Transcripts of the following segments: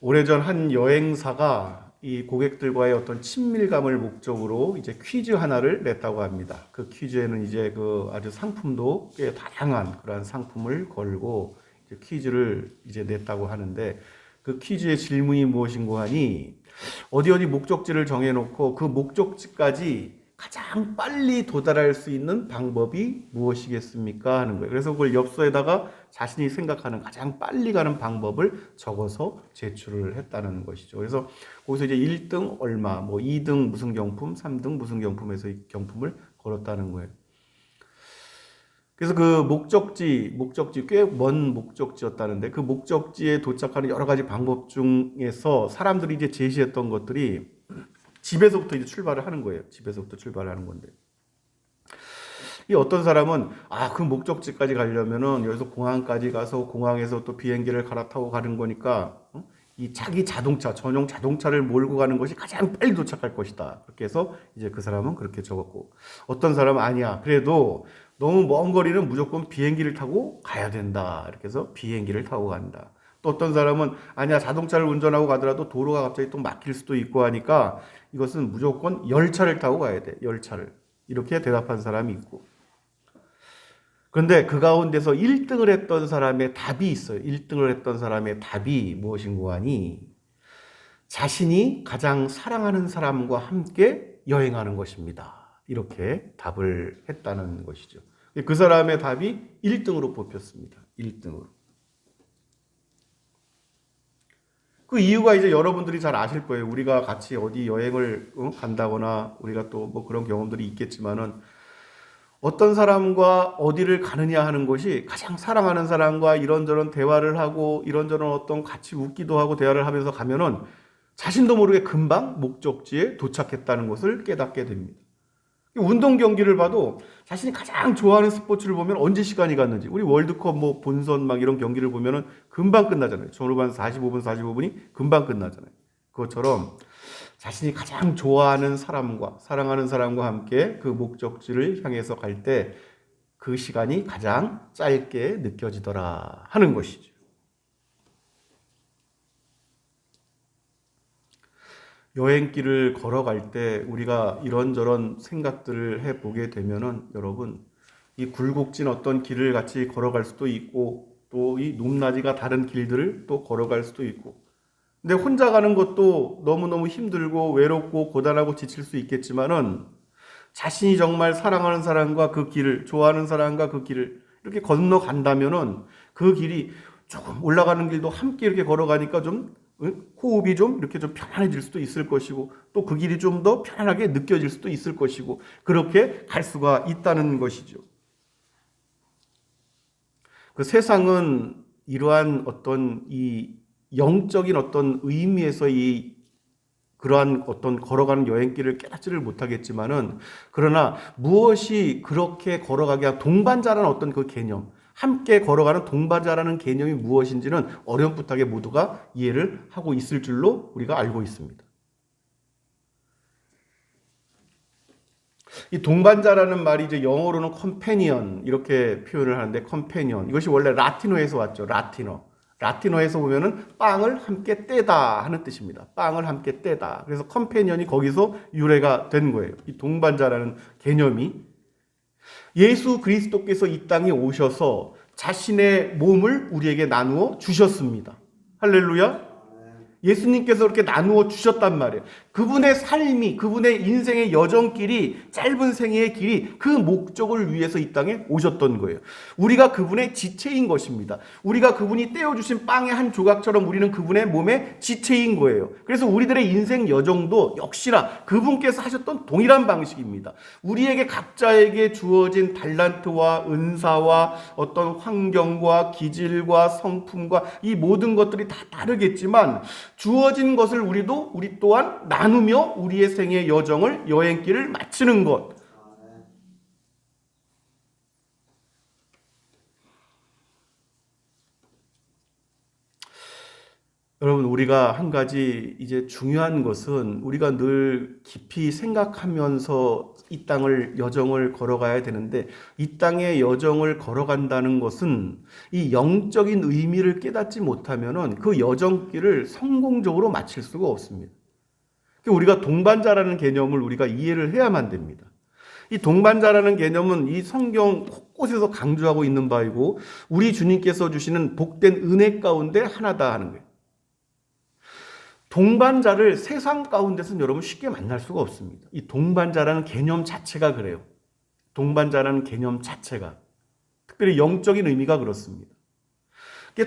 오래전 한 여행사가 이 고객들과의 어떤 친밀감을 목적으로 이제 퀴즈 하나를 냈다고 합니다. 그 퀴즈에는 이제 그 아주 상품도 꽤 다양한 그러한 상품을 걸고 이제 퀴즈를 이제 냈다고 하는데 그 퀴즈의 질문이 무엇인고 하니 어디 어디 목적지를 정해놓고 그 목적지까지 가장 빨리 도달할 수 있는 방법이 무엇이겠습니까? 하는 거예요. 그래서 그걸 엽서에다가 자신이 생각하는 가장 빨리 가는 방법을 적어서 제출을 했다는 것이죠. 그래서 거기서 이제 1등 얼마, 뭐 2등 무슨 경품, 3등 무슨 경품에서 이 경품을 걸었다는 거예요. 그래서 그 목적지, 목적지 꽤 먼 목적지였다는데 그 목적지에 도착하는 여러 가지 방법 중에서 사람들이 이제 제시했던 것들이 집에서부터 이제 출발을 하는 거예요. 집에서부터 출발을 하는 건데. 이 어떤 사람은 아, 그 목적지까지 가려면은 여기서 공항까지 가서 공항에서 또 비행기를 갈아타고 가는 거니까 어? 이 자기 자동차, 전용 자동차를 몰고 가는 것이 가장 빨리 도착할 것이다. 그렇게 해서 이제 그 사람은 그렇게 적었고 어떤 사람은 아니야. 그래도 너무 먼 거리는 무조건 비행기를 타고 가야 된다. 이렇게 해서 비행기를 타고 간다. 또 어떤 사람은 아니야 자동차를 운전하고 가더라도 도로가 갑자기 또 막힐 수도 있고 하니까 이것은 무조건 열차를 타고 가야 돼. 열차를. 이렇게 대답한 사람이 있고. 그런데 그 가운데서 1등을 했던 사람의 답이 있어요. 1등을 했던 사람의 답이 무엇인고 하니 자신이 가장 사랑하는 사람과 함께 여행하는 것입니다. 이렇게 답을 했다는 것이죠. 그 사람의 답이 1등으로 뽑혔습니다. 1등으로. 그 이유가 이제 여러분들이 잘 아실 거예요. 우리가 같이 어디 여행을 어, 간다거나 우리가 또 뭐 그런 경험들이 있겠지만은 어떤 사람과 어디를 가느냐 하는 것이 가장 사랑하는 사람과 이런저런 대화를 하고 이런저런 어떤 같이 웃기도 하고 대화를 하면서 가면은 자신도 모르게 금방 목적지에 도착했다는 것을 깨닫게 됩니다. 운동 경기를 봐도 자신이 가장 좋아하는 스포츠를 보면 언제 시간이 갔는지 우리 월드컵 뭐 본선 막 이런 경기를 보면은 금방 끝나잖아요. 전후반 45분 45분이 금방 끝나잖아요. 그것처럼 자신이 가장 좋아하는 사람과 사랑하는 사람과 함께 그 목적지를 향해서 갈 때 그 시간이 가장 짧게 느껴지더라 하는 것이죠. 여행길을 걸어갈 때 우리가 이런저런 생각들을 해 보게 되면은 여러분 이 굴곡진 어떤 길을 같이 걸어갈 수도 있고 또 이 높낮이가 다른 길들을 또 걸어갈 수도 있고. 근데 혼자 가는 것도 너무너무 힘들고 외롭고 고단하고 지칠 수 있겠지만은 자신이 정말 사랑하는 사람과 그 길을 좋아하는 사람과 그 길을 이렇게 건너간다면은 그 길이 조금 올라가는 길도 함께 이렇게 걸어가니까 좀 호흡이 좀 이렇게 좀 편안해질 수도 있을 것이고 또 그 길이 좀 더 편안하게 느껴질 수도 있을 것이고 그렇게 갈 수가 있다는 것이죠. 그 세상은 이러한 어떤 이 영적인 어떤 의미에서 이 그러한 어떤 걸어가는 여행길을 깨닫지를 못하겠지만은 그러나 무엇이 그렇게 걸어가게 한 동반자라는 어떤 그 개념 함께 걸어가는 동반자라는 개념이 무엇인지는 어렴풋하게 모두가 이해를 하고 있을 줄로 우리가 알고 있습니다. 이 동반자라는 말이 이제 영어로는 컴패니언 이렇게 표현을 하는데 컴패니언 이것이 원래 라틴어에서 왔죠. 라틴어. 라틴어에서 보면은 빵을 함께 떼다 하는 뜻입니다. 빵을 함께 떼다. 그래서 컴패니언이 거기서 유래가 된 거예요. 이 동반자라는 개념이 예수 그리스도께서 이 땅에 오셔서 자신의 몸을 우리에게 나누어 주셨습니다. 할렐루야. 예수님께서 그렇게 나누어 주셨단 말이에요. 그분의 삶이, 그분의 인생의 여정길이, 짧은 생애의 길이 그 목적을 위해서 이 땅에 오셨던 거예요. 우리가 그분의 지체인 것입니다. 우리가 그분이 떼어주신 빵의 한 조각처럼 우리는 그분의 몸의 지체인 거예요. 그래서 우리들의 인생 여정도 역시나 그분께서 하셨던 동일한 방식입니다. 우리에게 각자에게 주어진 달란트와 은사와 어떤 환경과 기질과 성품과 이 모든 것들이 다 다르겠지만 주어진 것을 우리도 우리 또한 나누며 우리의 생의 여정을 여행길을 마치는 것. 여러분, 우리가 한 가지 이제 중요한 것은 우리가 늘 깊이 생각하면서 이 땅을 여정을 걸어가야 되는데 이 땅의 여정을 걸어간다는 것은 이 영적인 의미를 깨닫지 못하면은 그 여정길을 성공적으로 마칠 수가 없습니다. 그러니까 우리가 동반자라는 개념을 우리가 이해를 해야만 됩니다. 이 동반자라는 개념은 이 성경 곳곳에서 강조하고 있는 바이고 우리 주님께서 주시는 복된 은혜 가운데 하나다 하는 거예요. 동반자를 세상 가운데서는 여러분 쉽게 만날 수가 없습니다. 이 동반자라는 개념 자체가 그래요. 동반자라는 개념 자체가. 특별히 영적인 의미가 그렇습니다.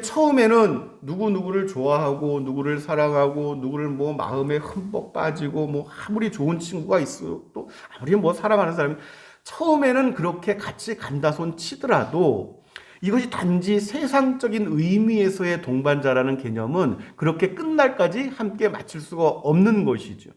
처음에는 누구누구를 좋아하고, 누구를 사랑하고, 누구를 뭐 마음에 흠뻑 빠지고, 뭐 아무리 좋은 친구가 있어, 또 아무리 뭐 사랑하는 사람이 처음에는 그렇게 같이 간다 손 치더라도 이것이 단지 세상적인 의미에서의 동반자라는 개념은 그렇게 끝날까지 함께 마칠 수가 없는 것이죠.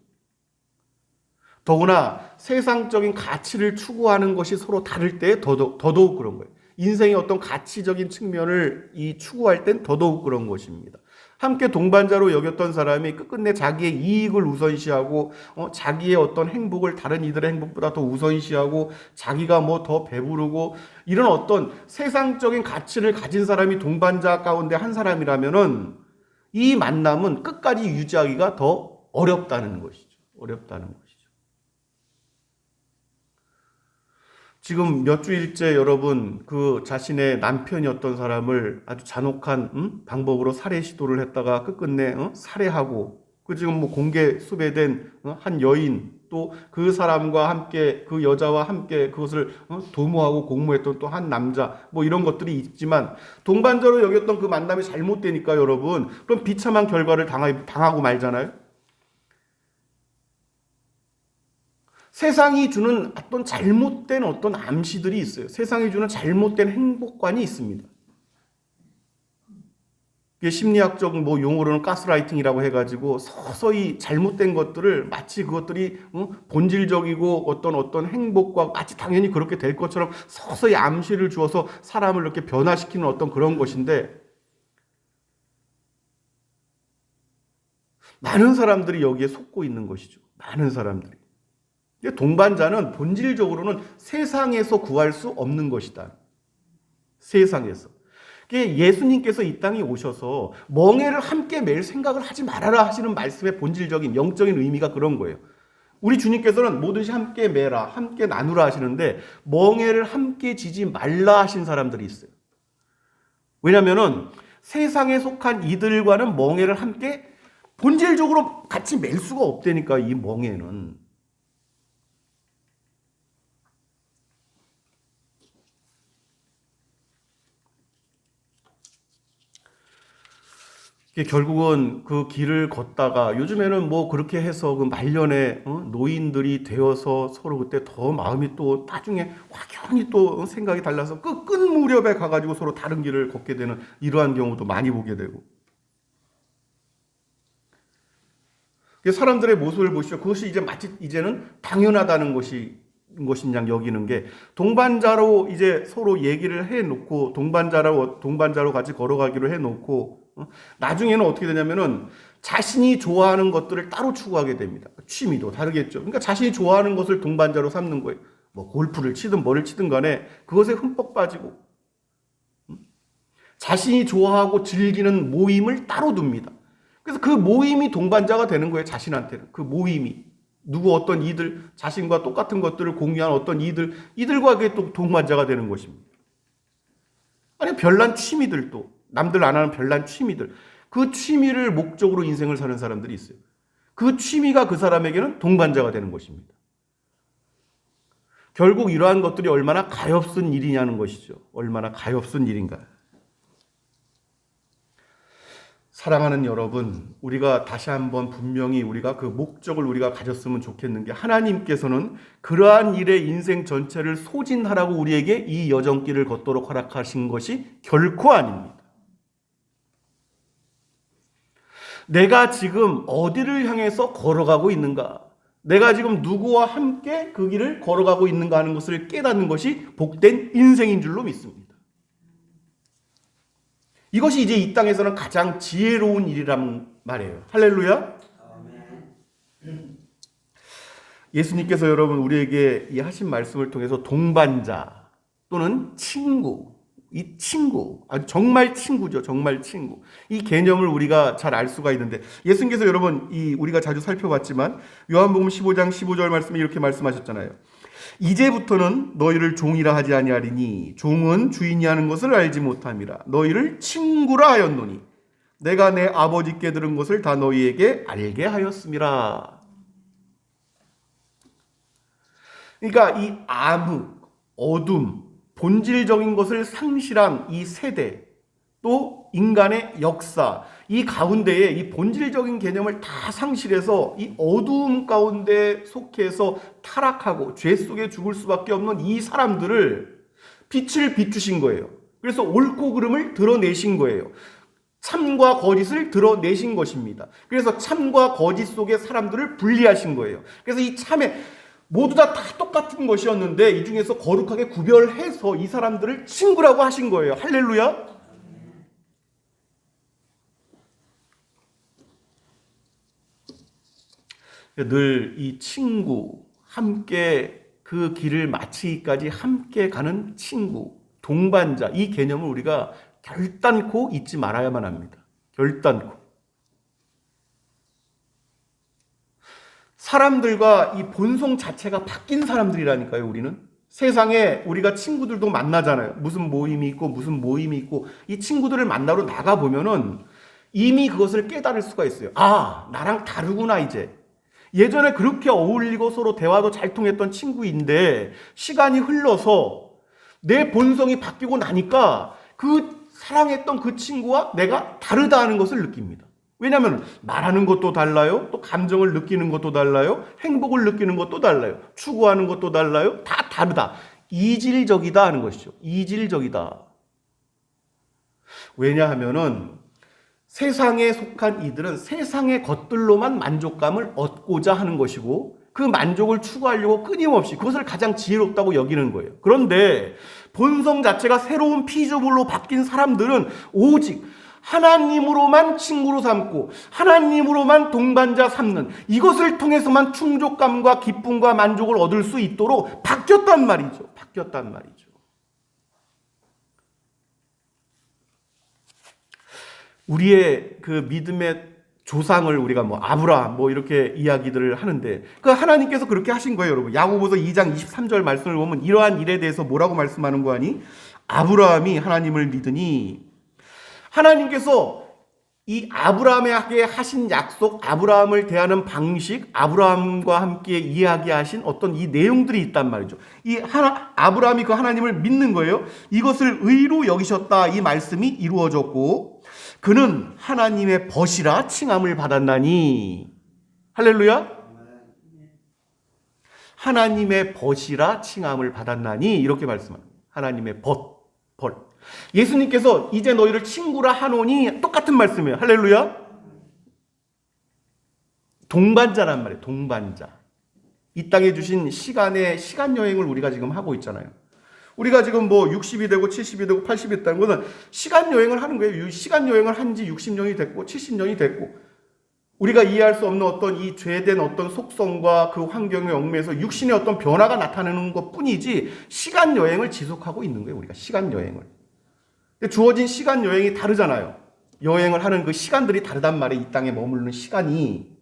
더구나 세상적인 가치를 추구하는 것이 서로 다를 때 더더욱, 더더욱 그런 거예요. 인생의 어떤 가치적인 측면을 이 추구할 땐 더더욱 그런 것입니다. 함께 동반자로 여겼던 사람이 끝끝내 자기의 이익을 우선시하고 어, 자기의 어떤 행복을 다른 이들의 행복보다 더 우선시하고 자기가 뭐 더 배부르고 이런 어떤 세상적인 가치를 가진 사람이 동반자 가운데 한 사람이라면은 이 만남은 끝까지 유지하기가 더 어렵다는 것이죠. 어렵다는 것이죠. 지금 몇 주일째 여러분 그 자신의 남편이었던 사람을 아주 잔혹한 음? 방법으로 살해 시도를 했다가 끝끝내 어? 살해하고 그 지금 뭐 공개 수배된 어? 한 여인 또 그 사람과 함께 그 여자와 함께 그것을 어? 도모하고 공모했던 또 한 남자 뭐 이런 것들이 있지만 동반자로 여겼던 그 만남이 잘못되니까 여러분 그럼 비참한 결과를 당하, 당하고 말잖아요. 세상이 주는 어떤 잘못된 어떤 암시들이 있어요. 세상이 주는 잘못된 행복관이 있습니다. 심리학적 뭐 용어로는 가스라이팅이라고 해가지고 서서히 잘못된 것들을 마치 그것들이 본질적이고 어떤 어떤 행복과 마치 당연히 그렇게 될 것처럼 서서히 암시를 주어서 사람을 이렇게 변화시키는 어떤 그런 것인데 많은 사람들이 여기에 속고 있는 것이죠. 많은 사람들이. 동반자는 본질적으로는 세상에서 구할 수 없는 것이다. 세상에서. 예수님께서 이 땅에 오셔서 멍해를 함께 맬 생각을 하지 말아라 하시는 말씀의 본질적인 영적인 의미가 그런 거예요. 우리 주님께서는 뭐든지 함께 매라, 함께 나누라 하시는데 멍해를 함께 지지 말라 하신 사람들이 있어요. 왜냐면은 세상에 속한 이들과는 멍해를 함께 본질적으로 같이 맬 수가 없다니까 이 멍해는. 결국은 그 길을 걷다가 요즘에는 뭐 그렇게 해서 그 말년에 어? 노인들이 되어서 서로 그때 더 마음이 또 나중에 확연히 또 생각이 달라서 끝, 끝 무렵에 가가지고 서로 다른 길을 걷게 되는 이러한 경우도 많이 보게 되고. 사람들의 모습을 보시죠. 그것이 이제 마치 이제는 당연하다는 것이 것인 양 여기는 게 동반자로 이제 서로 얘기를 해 놓고 동반자로 동반자로 같이 걸어가기로 해 놓고 어? 나중에는 어떻게 되냐면은 자신이 좋아하는 것들을 따로 추구하게 됩니다. 취미도 다르겠죠. 그러니까 자신이 좋아하는 것을 동반자로 삼는 거예요. 뭐 골프를 치든 뭐를 치든 간에 그것에 흠뻑 빠지고 음? 자신이 좋아하고 즐기는 모임을 따로 둡니다. 그래서 그 모임이 동반자가 되는 거예요. 자신한테는 그 모임이 누구 어떤 이들 자신과 똑같은 것들을 공유한 어떤 이들 이들과 그게 또 동반자가 되는 것입니다. 아니 별난 취미들도 남들 안 하는 별난 취미들. 그 취미를 목적으로 인생을 사는 사람들이 있어요. 그 취미가 그 사람에게는 동반자가 되는 것입니다. 결국 이러한 것들이 얼마나 가엾은 일이냐는 것이죠. 얼마나 가엾은 일인가. 사랑하는 여러분, 우리가 다시 한번 분명히 우리가 그 목적을 우리가 가졌으면 좋겠는 게 하나님께서는 그러한 일의 인생 전체를 소진하라고 우리에게 이 여정길을 걷도록 허락하신 것이 결코 아닙니다. 내가 지금 어디를 향해서 걸어가고 있는가? 내가 지금 누구와 함께 그 길을 걸어가고 있는가 하는 것을 깨닫는 것이 복된 인생인 줄로 믿습니다. 이것이 이제 이 땅에서는 가장 지혜로운 일이란 말이에요. 할렐루야. 예수님께서 여러분 우리에게 이 하신 말씀을 통해서 동반자 또는 친구, 이 친구, 아주 정말 친구죠. 정말 친구. 이 개념을 우리가 잘 알 수가 있는데 예수님께서 여러분 이 우리가 자주 살펴봤지만 요한복음 15장 15절 말씀에 이렇게 말씀하셨잖아요. 이제부터는 너희를 종이라 하지 아니하리니 종은 주인이 하는 것을 알지 못함이라 너희를 친구라 하였노니 내가 내 아버지께 들은 것을 다 너희에게 알게 하였음이라. 그러니까 이 암흑, 어둠, 본질적인 것을 상실한 이 세대, 또 인간의 역사, 이 가운데에 이 본질적인 개념을 다 상실해서 이 어두움 가운데 속해서 타락하고 죄 속에 죽을 수밖에 없는 이 사람들을 빛을 비추신 거예요. 그래서 옳고 그름을 드러내신 거예요. 참과 거짓을 드러내신 것입니다. 그래서 참과 거짓 속의 사람들을 분리하신 거예요. 그래서 이 참에 모두 다, 다 똑같은 것이었는데 이 중에서 거룩하게 구별해서 이 사람들을 친구라고 하신 거예요. 할렐루야. 늘 이 친구, 함께 그 길을 마치기까지 함께 가는 친구, 동반자, 이 개념을 우리가 결단코 잊지 말아야만 합니다. 결단코. 사람들과 이 본성 자체가 바뀐 사람들이라니까요, 우리는. 세상에 우리가 친구들도 만나잖아요. 무슨 모임이 있고, 무슨 모임이 있고, 이 친구들을 만나러 나가보면은 이미 그것을 깨달을 수가 있어요. 아, 나랑 다르구나, 이제. 예전에 그렇게 어울리고 서로 대화도 잘 통했던 친구인데, 시간이 흘러서 내 본성이 바뀌고 나니까 그 사랑했던 그 친구와 내가 다르다는 것을 느낍니다. 왜냐하면 말하는 것도 달라요. 또 감정을 느끼는 것도 달라요. 행복을 느끼는 것도 달라요. 추구하는 것도 달라요. 다 다르다. 이질적이다 하는 것이죠. 이질적이다. 왜냐하면은 세상에 속한 이들은 세상의 것들로만 만족감을 얻고자 하는 것이고 그 만족을 추구하려고 끊임없이 그것을 가장 지혜롭다고 여기는 거예요. 그런데 본성 자체가 새로운 피조물로 바뀐 사람들은 오직 하나님으로만 친구로 삼고 하나님으로만 동반자 삼는 이것을 통해서만 충족감과 기쁨과 만족을 얻을 수 있도록 바뀌었단 말이죠. 바뀌었단 말이죠. 우리의 그 믿음의 조상을 우리가 뭐 아브라함 뭐 이렇게 이야기들을 하는데 그 하나님께서 그렇게 하신 거예요, 여러분. 야고보서 2장 23절 말씀을 보면 이러한 일에 대해서 뭐라고 말씀하는 거 아니? 아브라함이 하나님을 믿으니 하나님께서 이 아브라함에게 하신 약속, 아브라함을 대하는 방식, 아브라함과 함께 이야기하신 어떤 이 내용들이 있단 말이죠. 이 하나, 아브라함이 그 하나님을 믿는 거예요. 이것을 의로 여기셨다. 이 말씀이 이루어졌고, 그는 하나님의 벗이라 칭함을 받았나니. 할렐루야? 하나님의 벗이라 칭함을 받았나니. 이렇게 말씀합니다. 하나님의 벗, 벌. 예수님께서 이제 너희를 친구라 하노니 똑같은 말씀이에요. 할렐루야. 동반자란 말이에요. 동반자. 이 땅에 주신 시간의 시간 여행을 우리가 지금 하고 있잖아요. 우리가 지금 뭐 60이 되고 70이 되고 80이 됐다는 것은 시간 여행을 하는 거예요. 시간 여행을 한 지 60년이 됐고 70년이 됐고 우리가 이해할 수 없는 어떤 이 죄된 어떤 속성과 그 환경의 얽매에서 육신의 어떤 변화가 나타나는 것 뿐이지 시간 여행을 지속하고 있는 거예요. 우리가 시간 여행을. 주어진 시간 여행이 다르잖아요. 여행을 하는 그 시간들이 다르단 말이에요. 이 땅에 머무르는 시간이.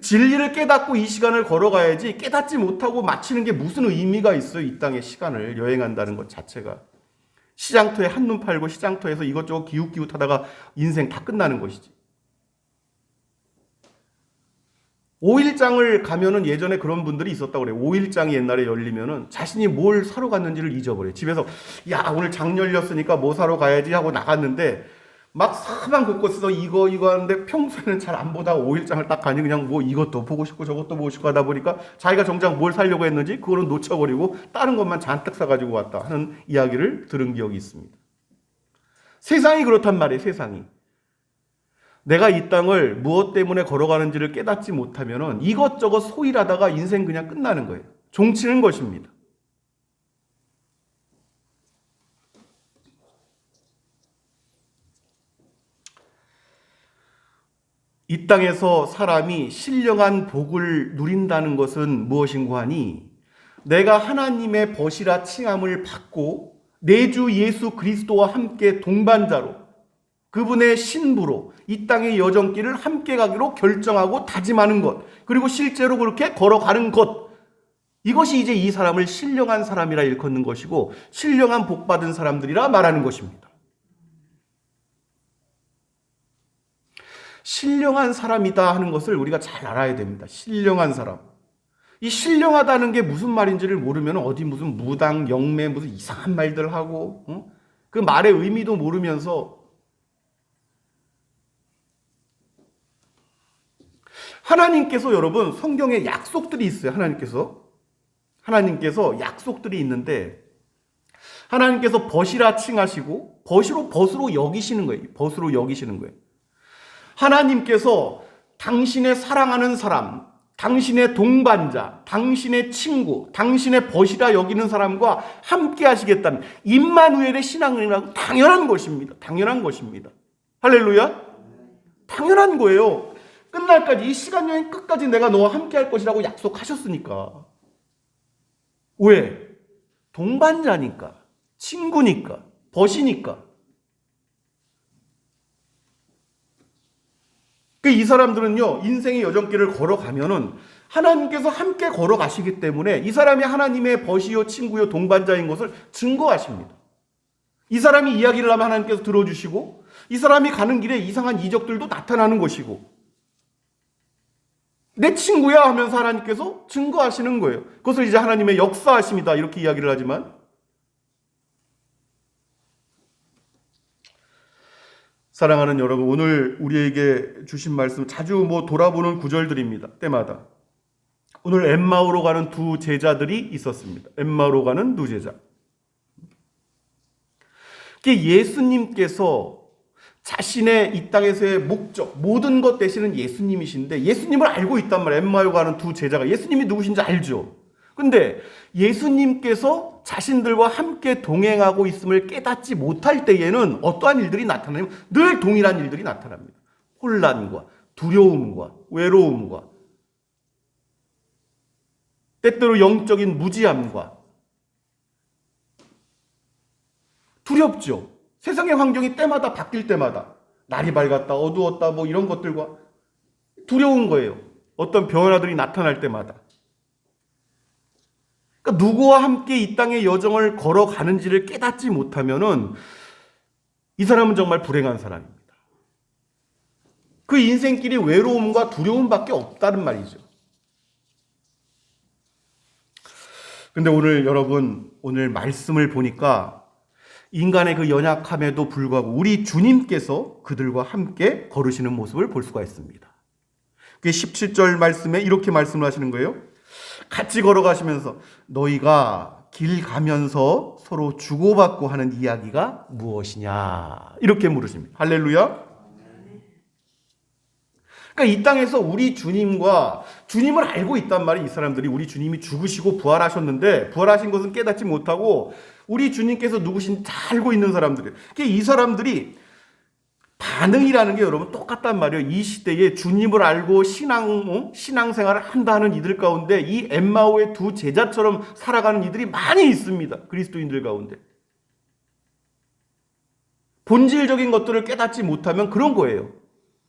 진리를 깨닫고 이 시간을 걸어가야지 깨닫지 못하고 마치는 게 무슨 의미가 있어요. 이 땅의 시간을 여행한다는 것 자체가. 시장터에 한눈 팔고 시장터에서 이것저것 기웃기웃하다가 인생 다 끝나는 것이지. 5일장을 가면은 예전에 그런 분들이 있었다고 그래요. 5일장이 옛날에 열리면은 자신이 뭘 사러 갔는지를 잊어버려요. 집에서 야, 오늘 장 열렸으니까 뭐 사러 가야지 하고 나갔는데 막 사방 곳곳에서 이거 이거 하는데 평소에는 잘 안 보다가 5일장을 딱 가니 그냥 뭐 이것도 보고 싶고 저것도 보고 싶고 하다 보니까 자기가 정작 뭘 사려고 했는지 그거는 놓쳐버리고 다른 것만 잔뜩 사가지고 왔다 하는 이야기를 들은 기억이 있습니다. 세상이 그렇단 말이에요, 세상이. 내가 이 땅을 무엇 때문에 걸어가는지를 깨닫지 못하면 이것저것 소일하다가 인생 그냥 끝나는 거예요. 종치는 것입니다. 이 땅에서 사람이 신령한 복을 누린다는 것은 무엇인고 하니 내가 하나님의 벗이라 칭함을 받고 내주 예수 그리스도와 함께 동반자로 그분의 신부로 이 땅의 여정길을 함께 가기로 결정하고 다짐하는 것 그리고 실제로 그렇게 걸어가는 것 이것이 이제 이 사람을 신령한 사람이라 일컫는 것이고 신령한 복 받은 사람들이라 말하는 것입니다. 신령한 사람이다 하는 것을 우리가 잘 알아야 됩니다. 신령한 사람. 이 신령하다는 게 무슨 말인지를 모르면 어디 무슨 무당, 영매, 무슨 이상한 말들 하고, 어? 그 말의 의미도 모르면서 하나님께서 여러분 성경에 약속들이 있어요. 하나님께서. 하나님께서 약속들이 있는데 하나님께서 벗이라 칭하시고 벗으로 벗으로 여기시는 거예요. 벗으로 여기시는 거예요. 하나님께서 당신의 사랑하는 사람, 당신의 동반자, 당신의 친구, 당신의 벗이라 여기는 사람과 함께 하시겠다는 임마누엘의 신앙이라고 당연한 것입니다. 당연한 것입니다. 할렐루야. 당연한 거예요. 끝날까지 이 시간 여행 끝까지 내가 너와 함께 할 것이라고 약속하셨으니까. 왜? 동반자니까, 친구니까, 벗이니까. 그이 사람들은요, 인생의 여정길을 걸어가면은 하나님께서 함께 걸어가시기 때문에 이 사람이 하나님의 벗이요, 친구요, 동반자인 것을 증거하십니다. 이 사람이 이야기를 하면 하나님께서 들어주시고, 이 사람이 가는 길에 이상한 이적들도 나타나는 것이고, 내 친구야 하면서 하나님께서 증거하시는 거예요. 그것을 이제 하나님의 역사하십니다. 이렇게 이야기를 하지만, 사랑하는 여러분, 오늘 우리에게 주신 말씀 자주 뭐 돌아보는 구절들입니다. 때마다. 오늘 엠마오로 가는 두 제자들이 있었습니다. 엠마오로 가는 두 제자. 예수님께서 자신의 이 땅에서의 목적, 모든 것 되시는 예수님이신데 예수님을 알고 있단 말이에요. 엠마오 가는 두 제자가 예수님이 누구신지 알죠. 근데 예수님께서 자신들과 함께 동행하고 있음을 깨닫지 못할 때에는 어떠한 일들이 나타나냐면 늘 동일한 일들이 나타납니다. 혼란과 두려움과 외로움과 때때로 영적인 무지함과 두렵죠. 세상의 환경이 때마다 바뀔 때마다 날이 밝았다, 어두웠다, 뭐 이런 것들과 두려운 거예요. 어떤 변화들이 나타날 때마다. 그러니까 누구와 함께 이 땅의 여정을 걸어가는지를 깨닫지 못하면은 이 사람은 정말 불행한 사람입니다. 그 인생길이 외로움과 두려움밖에 없다는 말이죠. 근데 오늘 여러분, 오늘 말씀을 보니까 인간의 그 연약함에도 불구하고 우리 주님께서 그들과 함께 걸으시는 모습을 볼 수가 있습니다. 그 17절 말씀에 이렇게 말씀을 하시는 거예요. 같이 걸어가시면서 너희가 길 가면서 서로 주고받고 하는 이야기가 무엇이냐 이렇게 물으십니다. 할렐루야. 그러니까 이 땅에서 우리 주님과 주님을 알고 있단 말이 이 사람들이 우리 주님이 죽으시고 부활하셨는데 부활하신 것은 깨닫지 못하고 우리 주님께서 누구신 잘 알고 있는 사람들이에요. 그러니까 이 사람들이 반응이라는 게 여러분 똑같단 말이에요. 이 시대에 주님을 알고 신앙, 어? 신앙생활을 한다는 이들 가운데 이 엠마오의 두 제자처럼 살아가는 이들이 많이 있습니다. 그리스도인들 가운데. 본질적인 것들을 깨닫지 못하면 그런 거예요.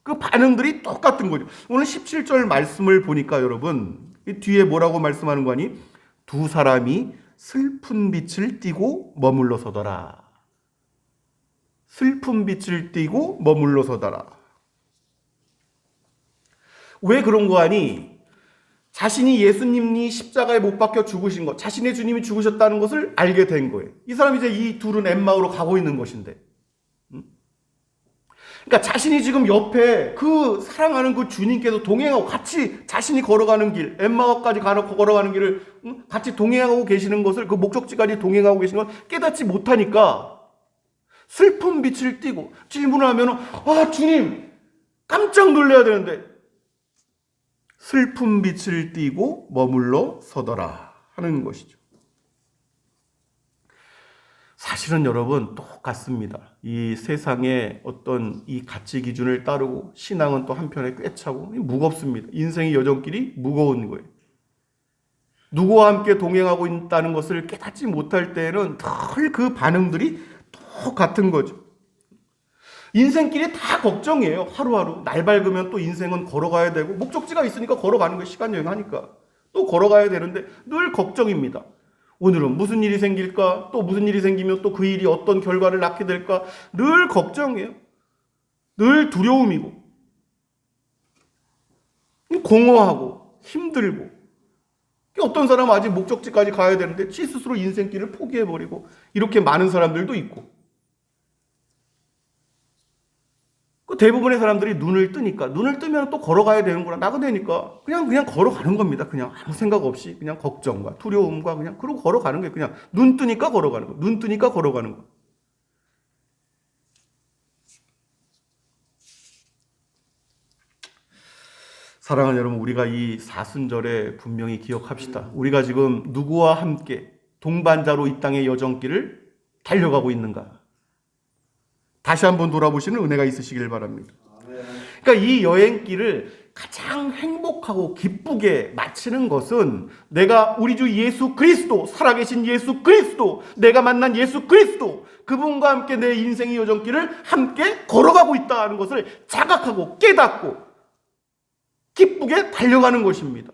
그 반응들이 똑같은 거죠. 오늘 17절 말씀을 보니까 여러분, 이 뒤에 뭐라고 말씀하는 거니? 두 사람이 슬픈 빛을 띠고 머물러 서더라. 슬픈 빛을 띠고 머물러 서더라. 왜 그런 거 아니? 자신이 예수님이 십자가에 못 박혀 죽으신 것, 자신의 주님이 죽으셨다는 것을 알게 된 거예요. 이 사람이 이제 이 둘은 엠마오로 가고 있는 것인데. 그러니까 자신이 지금 옆에 그 사랑하는 그 주님께서 동행하고 같이 자신이 걸어가는 길, 엠마오까지 걸어가는 길을 같이 동행하고 계시는 것을 그 목적지까지 동행하고 계시는 걸 깨닫지 못하니까 슬픈 빛을 띠고 질문을 하면 아 주님 깜짝 놀래야 되는데 슬픈 빛을 띠고 머물러 서더라 하는 것이죠. 사실은 여러분 똑같습니다. 이 세상의 어떤 이 가치 기준을 따르고 신앙은 또 한편에 꿰차고 무겁습니다. 인생의 여정길이 무거운 거예요. 누구와 함께 동행하고 있다는 것을 깨닫지 못할 때에는 늘 그 반응들이 똑같은 거죠. 인생길이 다 걱정이에요. 하루하루. 날 밝으면 또 인생은 걸어가야 되고, 목적지가 있으니까 걸어가는 거예요. 시간 여행하니까. 또 걸어가야 되는데 늘 걱정입니다. 오늘은 무슨 일이 생길까? 또 무슨 일이 생기면 또 그 일이 어떤 결과를 낳게 될까? 늘 걱정이에요. 늘 두려움이고, 공허하고, 힘들고. 어떤 사람은 아직 목적지까지 가야 되는데 지 스스로 인생길을 포기해버리고, 이렇게 많은 사람들도 있고. 그 대부분의 사람들이 눈을 뜨니까 눈을 뜨면 또 걸어가야 되는구나 나그네니까 그냥 그냥 걸어가는 겁니다. 그냥 아무 생각 없이 그냥 걱정과 두려움과 그냥 그러고 걸어가는 거예요. 그냥 눈 뜨니까 걸어가는 거. 눈 뜨니까 걸어가는 거. 사랑하는 여러분, 우리가 이 사순절에 분명히 기억합시다. 우리가 지금 누구와 함께 동반자로 이 땅의 여정길을 달려가고 있는가? 다시 한번 돌아보시는 은혜가 있으시길 바랍니다. 그러니까 이 여행길을 가장 행복하고 기쁘게 마치는 것은 내가 우리 주 예수 그리스도, 살아계신 예수 그리스도, 내가 만난 예수 그리스도, 그분과 함께 내 인생의 여정길을 함께 걸어가고 있다는 것을 자각하고 깨닫고 기쁘게 달려가는 것입니다.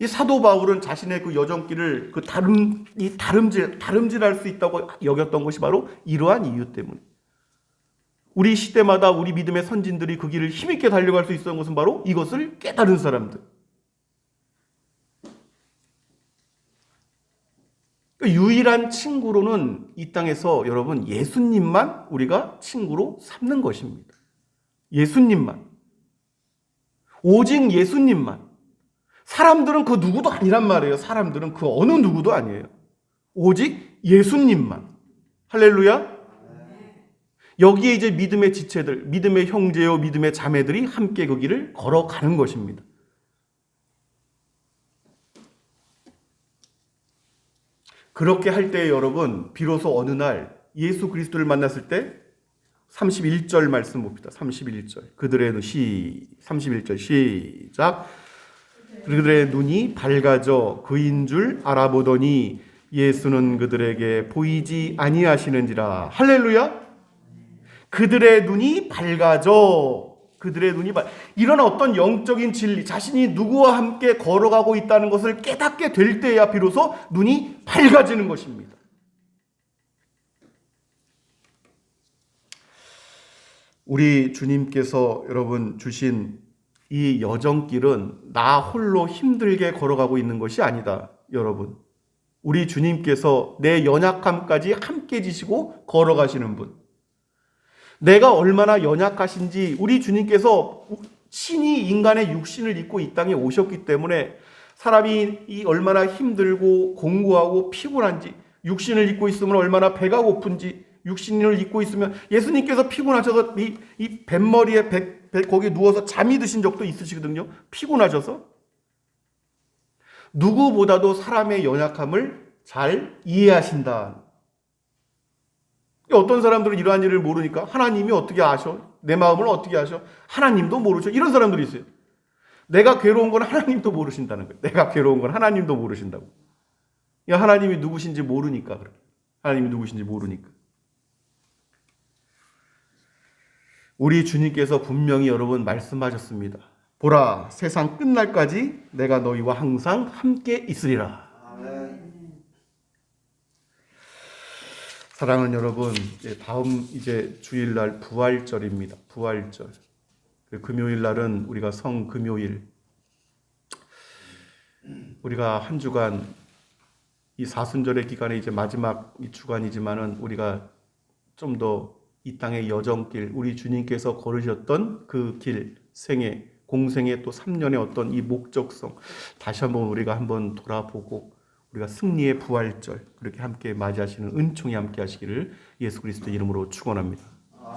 이 사도 바울은 자신의 그 여정길을 그 다름 이 다름질 다름질할 수 있다고 여겼던 것이 바로 이러한 이유 때문. 우리 시대마다 우리 믿음의 선진들이 그 길을 힘있게 달려갈 수 있었던 것은 바로 이것을 깨달은 사람들. 그 유일한 친구로는 이 땅에서 여러분 예수님만 우리가 친구로 삼는 것입니다. 예수님만. 오직 예수님만. 사람들은 그 누구도 아니란 말이에요. 사람들은 그 어느 누구도 아니에요. 오직 예수님만. 할렐루야. 여기에 이제 믿음의 지체들, 믿음의 형제요, 믿음의 자매들이 함께 그 길을 걸어가는 것입니다. 그렇게 할 때 여러분, 비로소 어느 날 예수 그리스도를 만났을 때 31절 말씀 봅니다. 31절. 그들의 눈, 시, 31절 시작. 그들의 눈이 밝아져 그인 줄 알아보더니 예수는 그들에게 보이지 아니하시는지라. 할렐루야. 그들의 눈이 밝아져 그들의 눈이 밝 이런 어떤 영적인 진리 자신이 누구와 함께 걸어가고 있다는 것을 깨닫게 될 때야 비로소 눈이 밝아지는 것입니다. 우리 주님께서 여러분 주신 이 여정길은 나 홀로 힘들게 걸어가고 있는 것이 아니다. 여러분. 우리 주님께서 내 연약함까지 함께 지시고 걸어가시는 분. 내가 얼마나 연약하신지 우리 주님께서 신이 인간의 육신을 입고 이 땅에 오셨기 때문에 사람이 이 얼마나 힘들고 공고하고 피곤한지 육신을 입고 있으면 얼마나 배가 고픈지 육신을 입고 있으면 예수님께서 피곤하셔서 이, 이 뱃머리에 배, 배, 거기에 누워서 잠이 드신 적도 있으시거든요. 피곤하셔서. 누구보다도 사람의 연약함을 잘 이해하신다. 어떤 사람들은 이러한 일을 모르니까 하나님이 어떻게 아셔? 내 마음을 어떻게 아셔? 하나님도 모르죠. 이런 사람들이 있어요. 내가 괴로운 건 하나님도 모르신다는 거예요. 내가 괴로운 건 하나님도 모르신다고. 하나님이 누구신지 모르니까. 하나님이 누구신지 모르니까. 우리 주님께서 분명히 여러분 말씀하셨습니다. 보라, 세상 끝날까지 내가 너희와 항상 함께 있으리라. 사랑하는 여러분, 다음 이제 주일날 부활절입니다. 부활절. 그 금요일 날은 우리가 성 금요일. 우리가 한 주간 이 사순절의 기간에 이제 마지막 이 주간이지만은 우리가 좀더 이 땅의 여정길, 우리 주님께서 걸으셨던 그 길, 생애, 공생의 또 3년의 어떤 이 목적성, 다시 한번 우리가 한번 돌아보고 우리가 승리의 부활절 그렇게 함께 맞이하시는 은총이 함께 하시기를 예수 그리스도 이름으로 축원합니다.